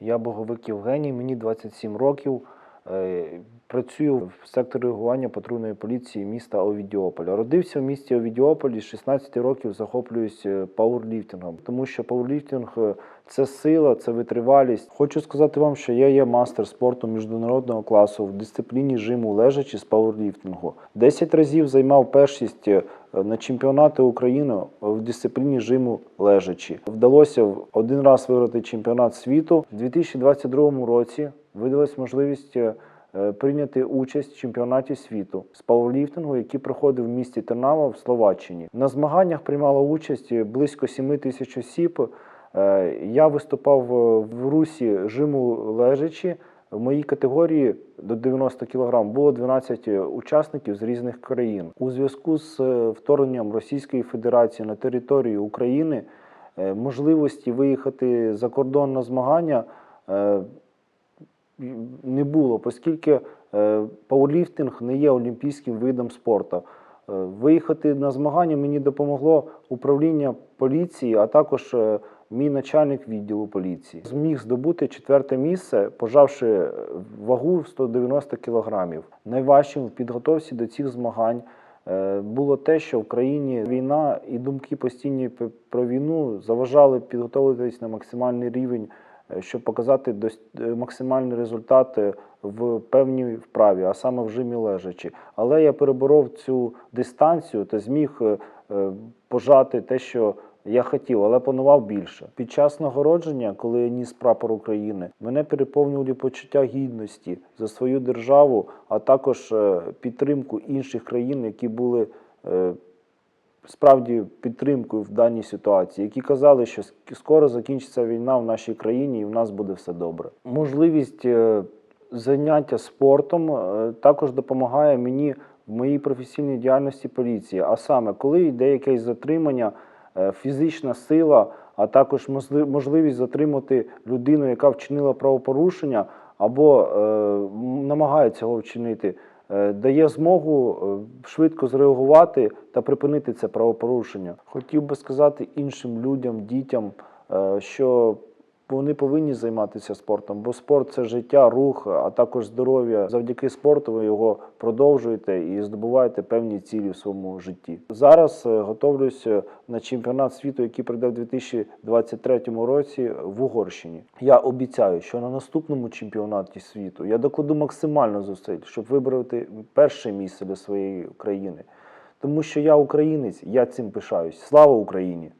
Я Боговик Євгеній, мені 27 років. Е, Працюю в секторі реагування патрульної поліції міста Овідіополя. Родився в місті Овідіополі, з 16 років захоплююсь е, пауерліфтингом, тому що пауерліфтинг е, це сила, це витривалість. Хочу сказати вам, що я є мастер спорту міжнародного класу в дисципліні жиму лежачі з пауерліфтингу. 10 разів займав першість на чемпіонати України в дисципліні жиму лежачі. Вдалося один раз виграти чемпіонат світу. У 2022 році видалась можливість е, прийняти участь в чемпіонаті світу з пауерліфтингу, який проходив в місті Тернава в Словаччині. На змаганнях приймало участь близько 7 тисяч осіб. Е, Я виступав е, в русі жиму лежачі. В моїй категорії до 90 кг було 12 учасників з різних країн. У зв'язку з вторгненням Російської Федерації на територію України можливості виїхати за кордон на змагання не було, оскільки е, пауерліфтинг не є олімпійським видом спорту. Е, Виїхати на змагання мені допомогло управління поліції, а також е, мій начальник відділу поліції. Зміг здобути четверте місце, пожавши вагу в 190 кілограмів. Найважчим в підготовці до цих змагань було те, що в країні війна і думки постійні про війну заважали підготовитись на максимальний рівень щоб показати е, максимальний результат е, в певній вправі, а саме в жимі лежачі. Але я переборов цю дистанцію та зміг е, е, пожати те, що я хотів, але планував більше. Під час нагородження, коли я ніс прапор України, мене переповнювали почуття гідності за свою державу, а також е, підтримку інших країн, які були. Справді підтримкою в даній ситуації, які казали, що скоро закінчиться війна в нашій країні і в нас буде все добре. Можливість е, заняття спортом е, також допомагає мені в моїй професійній діяльності поліції. А саме, коли йде якесь затримання, е, фізична сила, а також можливість затримати людину, яка вчинила правопорушення, або намагається його вчинити дає змогу е, швидко зреагувати та припинити це правопорушення. Хотів би сказати іншим людям, дітям, е, що вони повинні займатися спортом, бо спорт це життя, рух, а також здоров'я. Завдяки спорту ви його продовжуєте і здобуваєте певні цілі в своєму житті. Зараз е, готовлюся на чемпіонат світу, який прийде в 2023 році в Угорщині. Я обіцяю, що на наступному чемпіонаті світу я докладу максимально зусиль, щоб вибрати перше місце для своєї країни. Тому що я українець, я цим пишаюсь. Слава Україні!